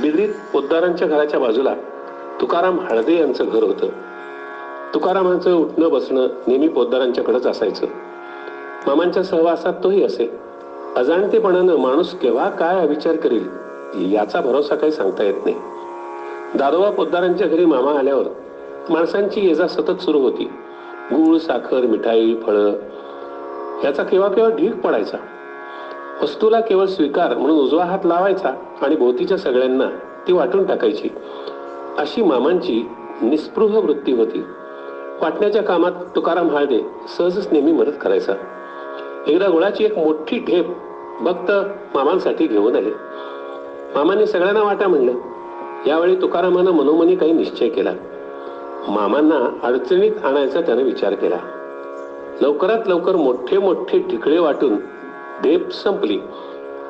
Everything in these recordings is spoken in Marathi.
बिद्रीत पोद्दारांच्या घराच्या बाजूला तुकाराम हळदे यांचं घर होतं. तुकारामांचं उठणं बसणं नेहमी पोद्दारांच्याकडेच असायचं. मामांच्या सहवासात तोही असे. अजाणतेपणानं माणूस केव्हा काय अविचार करील याचा भरोसा काही सांगता येत नाही. दादोबा पोद्दारांच्या घरी मामा आल्यावर माणसांची येजा सतत सुरू होती. गूळ साखर मिठाई फळं याचा केव्हा केव्हा ढीक पडायचा. वस्तूला केवळ स्वीकार म्हणून उजवा हात लावायचा आणि भोवतीच्या सगळ्यांना ती वाटून टाकायची. अशी मामांची निस्पृह वृत्ती होती. वाटण्याच्या कामात तुकाराम हाळदे सहजच नेहमी मदत करायचा. एकदा गुळाची एक मोठी ढेप भक्त मामांसाठी घेऊन आले. मामांनी सगळ्यांना वाटा म्हणलं. यावेळी तुकारामानं मनोमनी काही निश्चय केला. मामांना अडचणीत आणायचा त्यानं विचार केला. लवकरात लवकर मोठे मोठे ठिकळे वाटून ढेप संपली.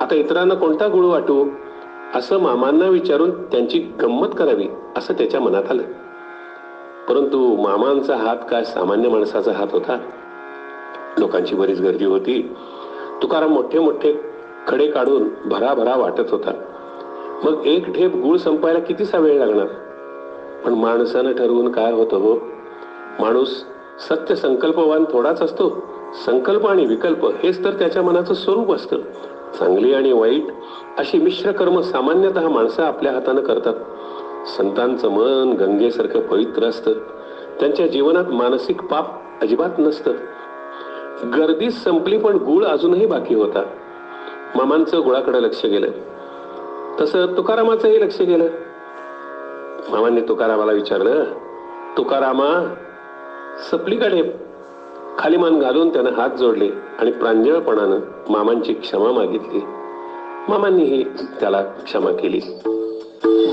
आता इतरांना कोणता गुळ वाटू? असं मामांना विचारून त्यांची गंमत करावी असं त्याच्या मनात आलं. परंतु मामांचा हात काय सामान्य माणसाचा हात होता? लोकांची बरीच गर्दी होती. तुकाराम मोठे मोठे खडे काढून भराभरा वाटत होता. मग एक ढेप गुळ संपायला कितीसा वेळ लागणार? पण माणसानं ठरवून काय होतं हो? माणूस सत्य संकल्पवान थोडाच असतो. संकल्प आणि विकल्प हेच तर त्याच्या मनाचं स्वरूप असतं. चांगली आणि वाईट अशी मिश्र कर्म सामान्यतः माणसं आपल्या हातानं करतात. संतांचं मन गंगेसारखं पवित्र असतं. त्यांच्या जीवनात मानसिक पाप अजिबात नसतं. गर्दी संपली पण गुळ अजूनही बाकी होता. मामांचं गुळाकडे लक्ष गेलं. तसं तुकारामाचंही लक्ष गेलं. मामांनी तुकारामाला विचारलं तुकारामा सपली का ढेप? खाली मान घालून त्यानं हात जोडले आणि प्रांजळपणानं मामांची क्षमा मागितली. मामांनीही त्याला क्षमा केली.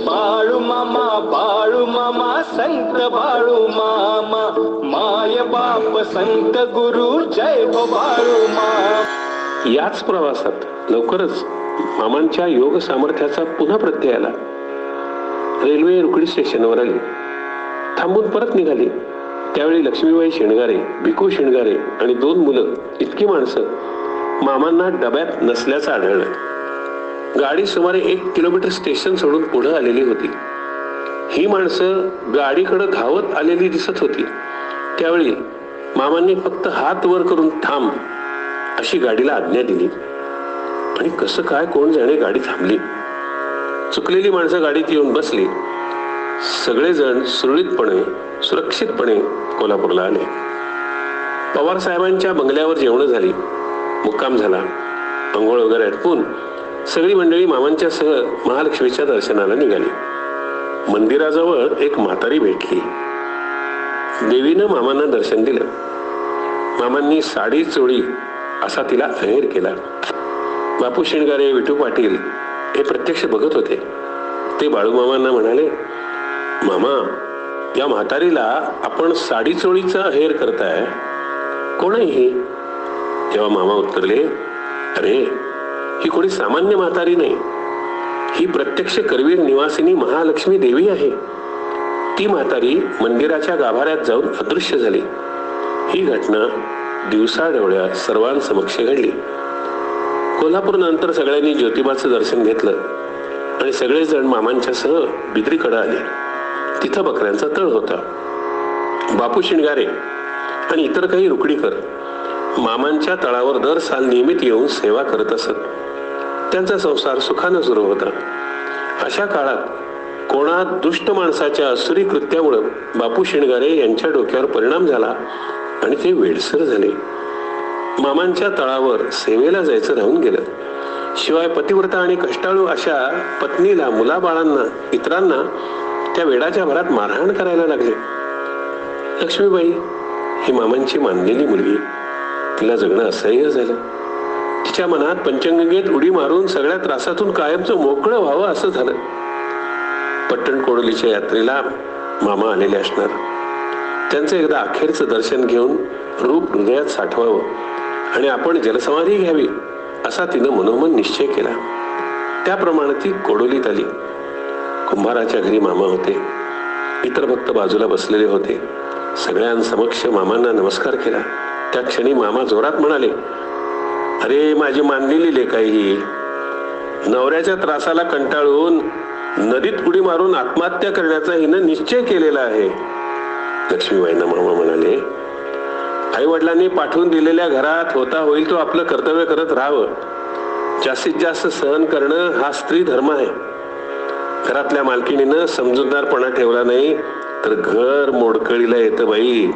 बाळू मामा बाळू मामा संत बाळू मामा माय बाप संत गुरु जय हो बाळू मामा. याच प्रवासात लवकरच मामांच्या योग सामर्थ्याचा पुन्हा प्रत्यय आला. रेल्वे रुकडी स्टेशनवर आली. थांबून परत निघाली. त्यावेळी लक्ष्मीबाई शेणगारे भिकू शेणगारे आणि दोन मुलं इतकी माणसं मामांना डब्यात नसल्याचं आढळलं. गाडी सुमारे एक किलोमीटर स्टेशन सोडून पुढे आलेली होती. ही माणसं गाडीकडे धावत आलेली दिसत होती. त्यावेळी मामांनी फक्त हात वर करून थांब अशी गाडीला आज्ञा दिली. आणि कसं काय कोण जाणे गाडी थांबली? चुकलेली माणसं गाडीत येऊन बसली. सगळेजण सुरळीतपणे सुरक्षितपणे कोल्हापूरला आले. पवार साहेबांच्या बंगल्यावर जेवणं झाली. मुक्काम झाला. अंघोळ वगैरे आटपून सगळी मंडळी मामांच्या सह महालक्ष्मीच्या दर्शनाला निघाली. मंदिराजवळ एक म्हातारी भेटली. देवीनं मामांना दर्शन दिलं. मामांनी साडी चोळी असा तिला अहेर केला. बापू शिणगारे विठू पाटील हे प्रत्यक्ष बघत होते. ते बाळूमामांना म्हणाले मामा या म्हातारीला आपण साडी चोळीचा हेर करताय. कोण आहे ही तेव्हा मामा उत्तरले अरे ही कोणी सामान्य म्हातारी नाही. ही प्रत्यक्ष करवीर निवासिनी महालक्ष्मी देवी आहे. ती म्हातारी मंदिराच्या गाभाऱ्यात जाऊन अदृश्य झाली. ही घटना दिवसाढवळ्यात सर्वांसमक्ष घडली. कोल्हापूर नंतर सगळ्यांनी ज्योतिबाचं दर्शन घेतलं आणि सगळेजण मामांच्या सह बिद्रीकडे आले. तिथं बकऱ्यांचा तळ होता. बापू शिणगारे आणि इतर काही रुकडीकर मामांच्या तळावर दर साल नियमित येऊन सेवा करत असत. त्यांचा संसार सुखानं सुरू होता. अशा काळात कोणा दुष्ट माणसाच्या असुरी कृत्यामुळं बापू शिणगारे यांच्या डोक्यावर परिणाम झाला आणि ते वेडसर झाले. मामांच्या तळावर सेवेला जायचं राहून गेलं. शिवाय पतिव्रता आणि कष्टाळू अशा पत्नीला मुलाबाळांना इतरांना त्या वेडाच्या भरात मारहाण करायला लागले. लक्ष्मीबाई ही मामांची मानलेली मुलगी. तिला जगणं असह्य झालं. तिच्या मनात पंचगंगेत उडी मारून सगळ्या त्रासातून कायमचं मोकळं व्हावं असं झालं. पट्टण कोडोलीच्या यात्रेला मामा आलेले असणार. त्यांचं एकदा अखेरचं दर्शन घेऊन रूप हृदयात साठवावं आणि आपण जलसमाधी घ्यावी असा तिनं मनोमन निश्चय केला. त्याप्रमाणे ती कोडोलीत आली. कुंभाराच्या घरी मामा होते. इतर भक्त बाजूला बसलेले होते. सगळ्यांसमक्ष मामांना नमस्कार केला. त्या क्षणी मामा जोरात म्हणाले अरे माझी मानलेली लेखाई ही. नवऱ्याच्या त्रासाला कंटाळून नदीत उडी मारून आत्महत्या करण्याचा हिनं निश्चय केलेला आहे. लक्ष्मीबाईंना मामा म्हणाले आई वडिलांनी पाठवून दिलेल्या घरात होता होईल तो आपलं कर्तव्य करत राहावं. जास्तीत जास्त सहन करणं हा स्त्री धर्म आहे. घरातल्या मालकिनीनं समजूतदारपणा ठेवला नाही तर घर मोडकळीला येतं बाई.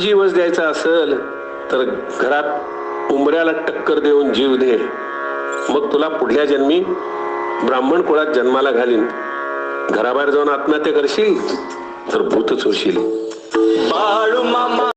जीवच द्यायचा असेल तर घरात उंबऱ्याला टक्कर देऊन जीव दे. मग तुला पुढल्या जन्मी ब्राह्मण कुळात जन्माला घालीन. घराबाहेर जाऊन आत्महत्या करशील तर भूतच होशील बाळू मामा